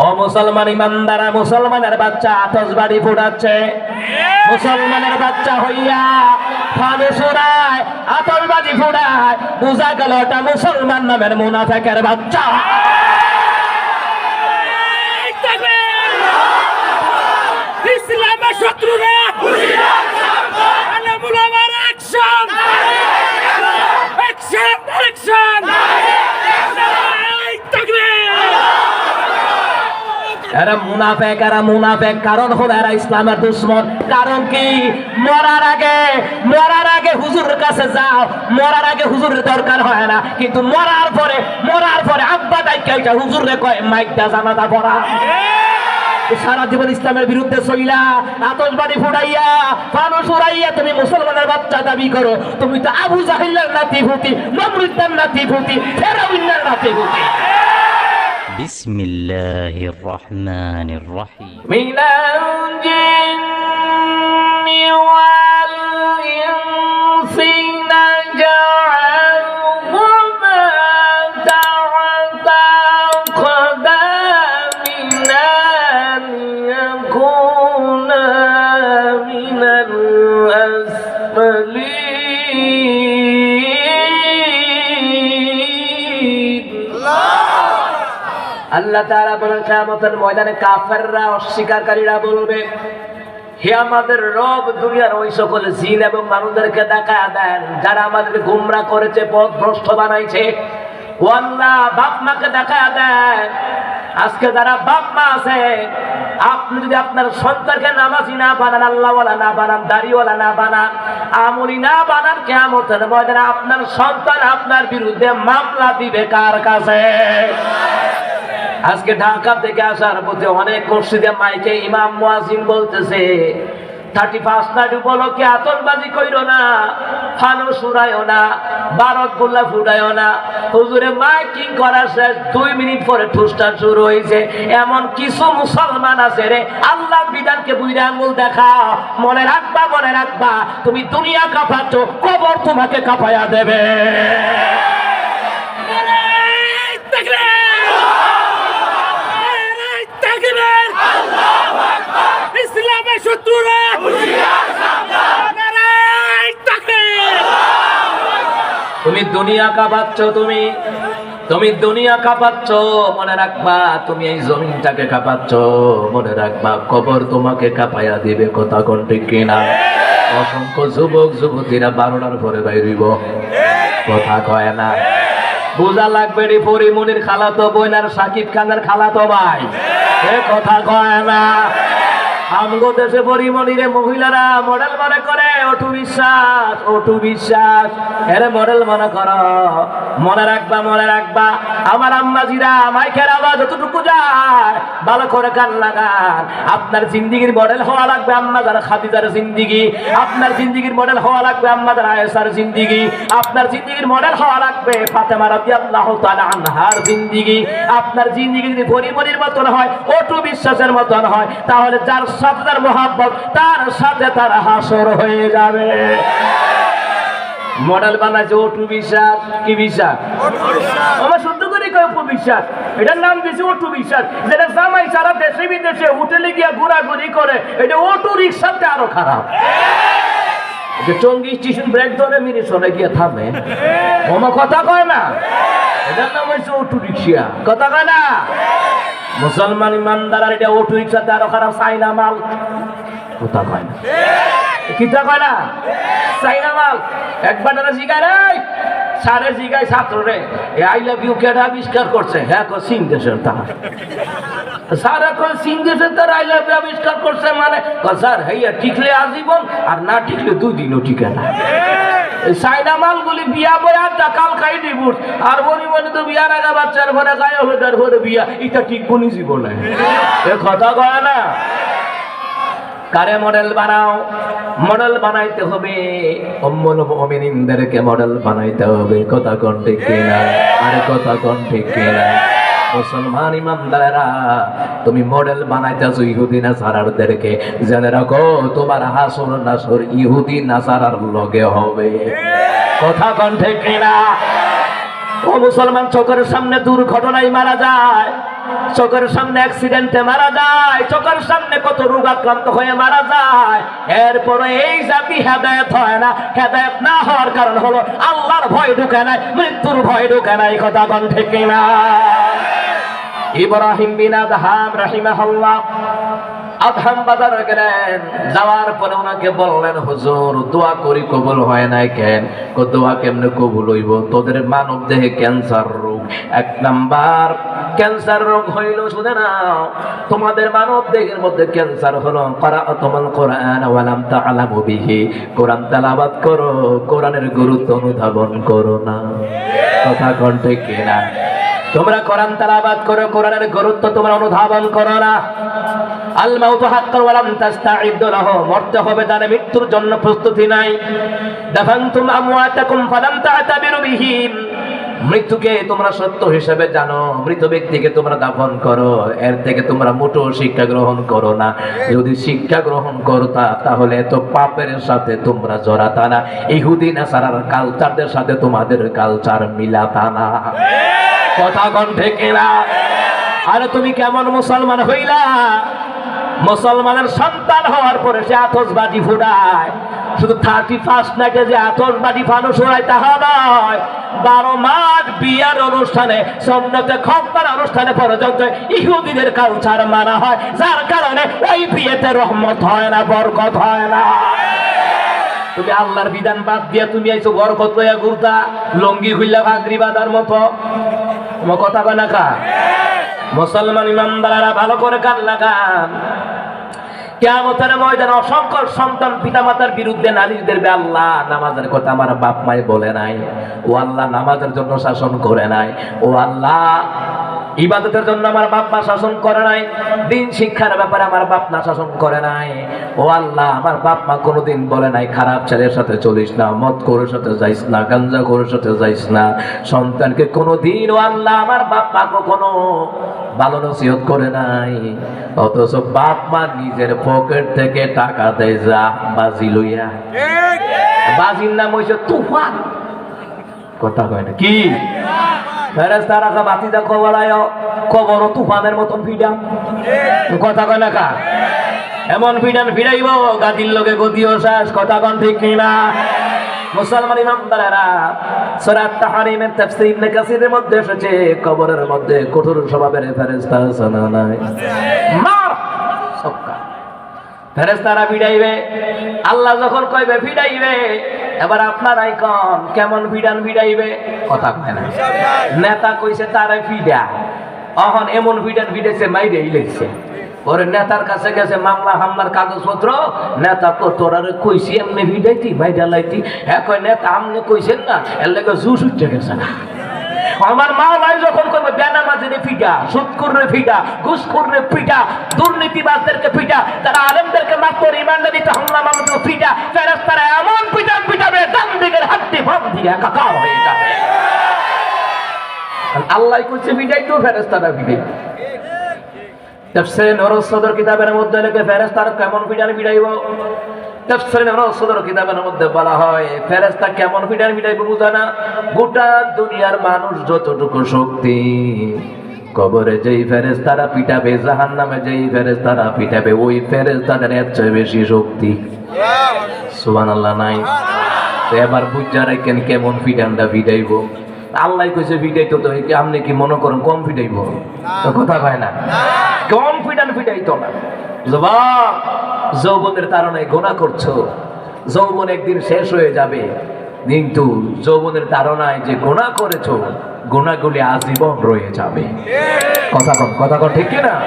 ও মুসলমান ইমানদারা মুসলমানের বাচ্চা আতসবাড়ি ফুটাচ্ছে। মুসলমানের বাচ্চা হইয়া ফানুস উড়ায় আতসবাজি ফুটায়। বোঝা গেল ওটা মুসলমান নামের মুনাফেকের বাচ্চা। ইসলামের শত্রুরা এরা ইসলামের কি? আগে আগে কাছে যাও। আগে হয় না। কিন্তু আব্বা কয় সারা জীবন ইসলামের বিরুদ্ধে সইলা আতসবাড়ি ফুটাইয়া ফানুস উড়াইয়া তুমি মুসলমানের বাচ্চা দাবি করো। তুমি তো আবু জাহিল্লার নাতি ফুটি নমরুদ্দার নাতি ফুটি ফেরাউন্নার নাতি ফুটি بسم الله الرحمن الرحيم. من الجن والإنس نجعلهما تحت أقدامنا ليكونا من الأسفلين. আল্লাহ তারা বলেন, কিয়ামতের ময়দানে কাফেররা, অস্বীকারীরা বলবে, হে আমাদের রব দুনিয়ার ওই সকল জিন এবং মানুষদেরকে দেখা দেন, যারা আমাদের গুমরা করেছে পথ ভ্রষ্ট বানাইছে আজকে আছে, আপনি যদি আপনার না বানান, আল্লাহওয়ালা না না বানান না বানান ময়দানে আপনার সন্তান আপনার বিরুদ্ধে মামলা দিবে কার কাছে? আজকে ঢাকা থেকে আসার পথে অনেক মসজিদে মাইকে ইমাম মুয়াজিন বলতেছে, থার্টি ফার্স্ট নাইট উপলক্ষে আতঙ্কবাজি কইরো না ফানুস উড়াইও না বারত গোল্লা ফুটাইও না। হুজুরে মাইকিং করার শেষ, দুই মিনিট পরে ঠুসটান শুরু হয়েছে এমন কিছু মুসলমান আছে রে আল্লাহ বিধানকে বুইরা আঙুল দেখা মনে রাখবা মনে রাখবা, তুমি দুনিয়া কাঁপাচ্ছ, কবর তোমাকে কাঁপাইয়া দেবে। ইসলামের শত্রুরা তুমি দুনিয়া কাঁপাচ্ছ, তুমি। তুমি দুনিয়া কাঁপাচ্ছ, মনে রাখবা, তুমি এই জমিনটাকে কাঁপাচ্ছ। মনে রাখবা, কবর তোমাকে কাঁপাইয়া দিবে, কথা কোন ঠিক কিনা? অসংখ্য যুবক, যুবতীরা বারোটার পরে বাইরিব কথা কয় না। বোঝা লাগবে রে পরিমনির খালাতো বোনার সাকিব খানের খালাতো ভাই। এ কথা কয় না। আমগো দেশে পরিমনিরে মহিলারা মডেল মনে করে, অটু বিশ্বাস অটু বিশ্বাস। এর মডেল মনে কর, মনে রাখবা মনে রাখবা। আমার আম্মাজিরা মাইকের আওয়াজ যতটুকু যায়, ভালো করে কান লাগান। আপনার জিন্দিগির মডেল হওয়া লাগবে আম্মা যারা খাদিজার জিন্দিগি। আপনার জিন্দিগির মডেল হওয়া লাগবে আম্মা যারা আয়েসার জিন্দিগি। আপনার জিন্দিগির মডেল হওয়া লাগবে ফাতেমা রাদিয়াল্লাহু তাআলা আনহার জিন্দিগি। আপনার জিন্দিগি যদি পরিমনির মতন হয়, অটু বিশ্বাসের মতন হয়, তাহলে যার তার মোহাব্বত, তার সাথে তার হাসর হয়ে যাবে। মডেল বানাইছে অটু বিশ্বাস। কি বিশ্বাস? আমার শুদ্ধ করে কয় অপু বিশ্বাস? এটার নাম দিয়েছে অটু বিশ্বাস। যেটা জামাই সারা দেশে বিদেশে হোটেলে গিয়া ঘোরাঘুরি করে, এটা অটো রিক্সাতে আরও খারাপ। যে টঙ্গি স্টেশন ব্রেক ধরে মিনি সরে গিয়ে থামে। ওমা কথা কয় না? এটার নাম হচ্ছে অটো রিক্সা। কথা কয় না? মুসলমান ইমানদার আর এটা অটো রিক্সাতে আরও খারাপ চাইনা মাল। কথা কয় না। কিতা কয় না? চাইনা মাল। একবার তারা জিগায় রে সারে জিগায় ছাত্র রে। এ আই লাভ ইউ কেটা আবিষ্কার করছে? হ্যাঁ কো সিং দেশের তাহার। সারা কোন সিং দেশের তার আই লাভ আবিষ্কার করছে মানে? ক স্যার হেইয়া টিকলে আজীবন আর না টিকলে দুই দিনও টিকে না। সাইনা মালগুলি বিয়া বয়া কাল খাই দিবুস আর বলি বলি তো বিয়ার আগে বাচ্চার ঘরে গায়ে হলুদের ঘরে বিয়া। এটা ঠিক কোনি জীবনে। এ কথা কয় না? কারে মডেল বানাও? মডেল বানাইতে হবে। অম্মন মুমিনিনদেরকে মডেল বানাইতে হবে। কথা কোন ঠিক কিনা? আরে কথা কোন ঠিক কিনা? মুসলমান ইমানদারেরা তুমি মডেল বানাইতেছো ইহুদি নাসারারদেরকে। জেনে রাখো, তোমার হাসর নাসর ইহুদি নাসারার লগে হবে। কথা কোন ঠিক কিনা? ও মুসলমান, চোখের সামনে দুর্ঘটনায় মারা যায়। চোখের সামনে অ্যাক্সিডেন্টে মারা যায়। চোখের সামনে কত রোগ আক্রান্ত হয়ে মারা যায়। এরপরে এই জাতি হেদায়ত হয় না, হেদায়ত না হওয়ার কারণ হলো আল্লাহর ভয় ঢুকে নাই, মৃত্যুর ভয় ঢুকে নাই। কথা কন ঠিক না ইব্রাহিম বিন আদহাম রাহিমাহুল্লাহ আদহাম বাজার গেলেন। যাওয়ার পরে ওনাকে বললেন, হুজুর, দোয়া করি কবুল হয় নাই কেন? কো দোয়া কেমনে কবুল হইব? তোদের মানব দেহে ক্যান্সার রোগ। এক নাম্বার, ক্যান্সার রোগ হইল, শুনে নাও, তোমাদের মানব দেহের মধ্যে ক্যান্সার হলো। করা তোমাল কোরআন ওয়ালাম তাআলামু বিহি। কোরআন তেলাওয়াত করো, কোরআনের গুরুত্ব অনুধাবন করো না। কথা কণ্ঠে কিনা তোমরা কোরআন তালাবাদ করো, কোরআনের গুরুত্ব তোমরা অনুধাবন করো না। আল মাউতু হাক্কান ওয়ালাম তাস্তাঈদু লাহু, মরতে হবে তার মৃত্যুর জন্য প্রস্তুতি নাই। দাফানতুম আমওয়াতাকুম ফালাম তা'তাবিরু বিহিম। মৃত্যুকে তোমরা সত্য হিসেবে জানো। মৃত ব্যক্তিকে তোমরা দাফন করো। এর থেকে তোমরা মোটো শিক্ষা গ্রহণ করো না। যদি শিক্ষা গ্রহণ করতা, তাহলে এত পাপের সাথে তোমরা জড়াতা না। ইহুদি, নাসারার কালচারদের সাথে তোমাদের কালচার মিলাতা না। কথা কেনা? আরে তুমি কেমন মুসলমান হইলা? মুসলমানের সন্তান হওয়ার পরে সে আতসবাজি ফুটায়। শুধু থার্টি ফার্স্ট নাইটে যে আতসবাজি ফানো শোনায়, তাহা নয়। বারো মাস বিয়ার অনুষ্ঠানে, সন্ন্যতে খপ্তার অনুষ্ঠানে পর্যন্ত ইহুদিদের কালচার মানা হয়। যার কারণে ওই বিয়েতে রহমত হয় না, বরকত হয় না। তুমি আল্লাহর বিধান বাদ দিয়া তুমি আইছো বরকত লইয়া ঘুরতা, লঙ্গি হইলা ভাগরি বাঁধার মতো। কথা কয় না কা? মুসলমান ইমানদারেরা ভালো করে কান লাগান? কেমতের ময়দানে অসংখ্য সন্তান পিতামাতার বিরুদ্ধে দেবে, আল্লাহ, নামাজের কথা আমার বাপ মায় বলে নাই। ও আল্লাহ, নামাজের জন্য শাসন করে নাই। ও আল্লাহ, ইবাদতের জন্য আমার বাপ মা শাসন করে নাই। দিন শিক্ষার ব্যাপারে আমার বাপ মা শাসন করে নাই। ও আল্লাহ, আমার বাপ মা কোনোদিন বলে নাই, খারাপ ছেলের সাথে চলিস না, মদ করে সাথে যাইস না, গাঞ্জা করে সাথে যাইস না। সন্তানকে কোনোদিন, ও আল্লাহ, আমার বাপ মা কখনো ভালো নসিহত করে নাই। অথচ বাপ মা নিজের পকেট থেকে টাকা দেয় যা বাজি লইয়া। বাজির নাম হইছে তুফান। কথা কয় না কি? ফেরেস্তারা কা বাতি দা কবরায় কবর তুফানের মতন ফিডা। কথা কয় না কা? এমন ফিডান ফিরাইব গাদির লগে গদিও শ্বাস কথা কন ঠিক কিনা? মুসলমান ইমামদারেরা সূরা তাহরিমের তাফসীর ইবনে কাসিরের মধ্যে এসেছে, কবরের মধ্যে কঠোর স্বভাবের ফেরেশতা আছে না নাই? মার! সক্কা। ফেরেস্তারা ভিড়াইবে। আল্লাহ যখন কইবে ভিড়াইবে, এবার আপনারাই কন কেমন ভিড়ান ভিড়াইবে? কথা কয় না। নেতা কইছে, তারে ভিড়া। অহন এমন ভিড়ান ভিড়েছে মাইরে ইলেছে। ওরে নেতার কাছে গেছে, মামলা হামলার কাগজপত্র নেতা কো তোরারে কইছি, এমনি ভিড়াইতি মাইরা লাইতি। হ্যাঁ কয়, নেতা, আমনে কইছেন না? এর লাগে জুস উঠে গেছে। আমার মা ভাই যখন করবে বেনামাজিরে পিটা সুৎকুরে পিটা ঘুষখুরে পিটা দুর্নীতিবাজদেরকে পিটা তারা আলেমদেরকে মাত্র রিমান্ডে দিতে হামলা মামলা পিটা ফেরেস্তারা এমন পিটান পিটাবে, ডান হাড্ডি বাম দিকে একাকার হয়ে যাবে। আল্লাহ কইছে পিটাই তো ফেরেস্তারা পিটাই সদর কিতাবের মধ্যে কেমন কিতাবের মধ্যে বলা হয় কেমন গোটা দুনিয়ার মানুষ যতটুকু শক্তি, কবরে যেই ফেরেশতারা পিটাবে, জাহান্নামে যেই ফেরেশতারা পিটাবে, ওই ফেরেশতাদের এর চেয়ে বেশি শক্তি। সুবহানাল্লাহ, নাই? তো এবার বুঝা রাখেন কেমন পিটানটা পিটাইব আল্লাহ কইছে পিটাইতো তো, আপনি কি মনে করেন কম পিটাইব তো কথা কয় না? কম ফিটান পিটাইতো না। যুবক যৌবনের তারণায় গোনা করছ। যৌবন একদিন শেষ হয়ে যাবে। কিন্তু যৌবনের তারণায় যে গোনা করেছ, গোনাগুলি আজীবন রয়ে যাবে। কথা কন কথা কন, ঠিক না